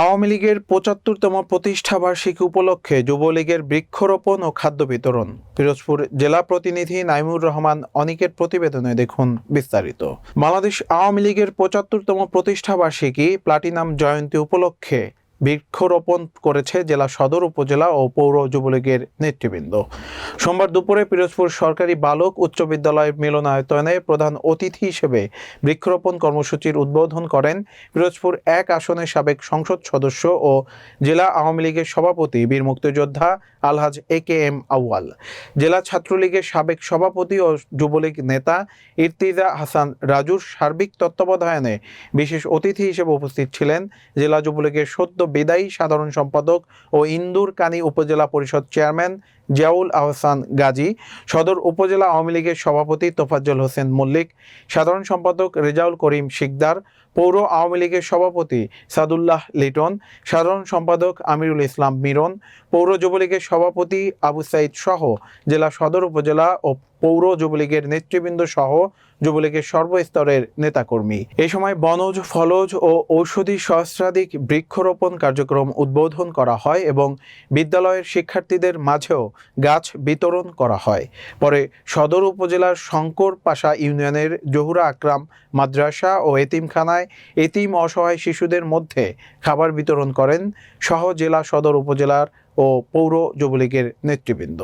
আওয়ামী লীগের পঁচাত্তরতম প্রতিষ্ঠা বার্ষিকী উপলক্ষে যুবলীগের বৃক্ষরোপণ ও খাদ্য বিতরণ। পিরোজপুর জেলা প্রতিনিধি নাইমুর রহমান অনিকের প্রতিবেদনে দেখুন বিস্তারিত। বাংলাদেশ আওয়ামী লীগের পঁচাত্তরতম প্রতিষ্ঠা বার্ষিকী প্লাটিনাম জয়ন্তী উপলক্ষে বৃক্ষরোপণ করেছে জেলা সদর, উপজেলা ও পৌর যুবলীগের নেতৃবৃন্দ। সোমবার দুপুরে পিরোজপুর সরকারি বালক উচ্চ বিদ্যালয় মিলনায়তনে প্রধান অতিথি হিসেবে বৃক্ষরোপণ কর্মসূচির উদ্বোধন করেন পিরোজপুর এক আসনের সাবেক সংসদ সদস্য ও জেলা আওয়ামী লীগের সভাপতি বীর মুক্তিযোদ্ধা আলহাজ এ কে এম আউয়াল। জেলা ছাত্রলীগের সাবেক সভাপতি ও যুবলীগ নেতা ইর্তিজা হাসান রাজুর সার্বিক তত্ত্বাবধানে বিশেষ অতিথি হিসেবে উপস্থিত ছিলেন জেলা যুবলীগের সদ্য বিদায়ী সাধারণ সম্পাদক ও ইন্দুর কানি উপজেলা পরিষদ চেয়ারম্যান জিয়াউল আহসান গাজী, সদর উপজেলা আওয়ামী লীগের সভাপতি তোফাজ্জল হোসেন মল্লিক, সাধারণ সম্পাদক রেজাউল করিম শিকদার পৌর আওয়ামী লীগের সভাপতি সাদুল্লাহ লিটন, সাধারণ সম্পাদক আমিরুল ইসলাম মিরন, পৌর যুবলীগের সভাপতি আবু সাইদ সহ জেলা সদর উপজেলা ও পৌর যুবলীগের নেতৃবৃন্দ সহ যুবলীগের সর্বস্তরের নেতাকর্মী। এ সময় বনজ, ফলজ ও ঔষধি সহস্রাধিক বৃক্ষরোপণ কার্যক্রম উদ্বোধন করা হয় এবং বিদ্যালয়ের শিক্ষার্থীদের মাঝেও গাছ বিতরণ করা হয়। পরে সদর উপজেলার শঙ্কর পাশা ইউনিয়নের জহুরা আকরাম মাদ্রাসা ও এতিমখানায় এতিম অসহায় শিশুদের মধ্যে খাবার বিতরণ করেন সহ জেলা সদর উপজেলার ও পৌর যুবলীগের নেতৃবৃন্দ।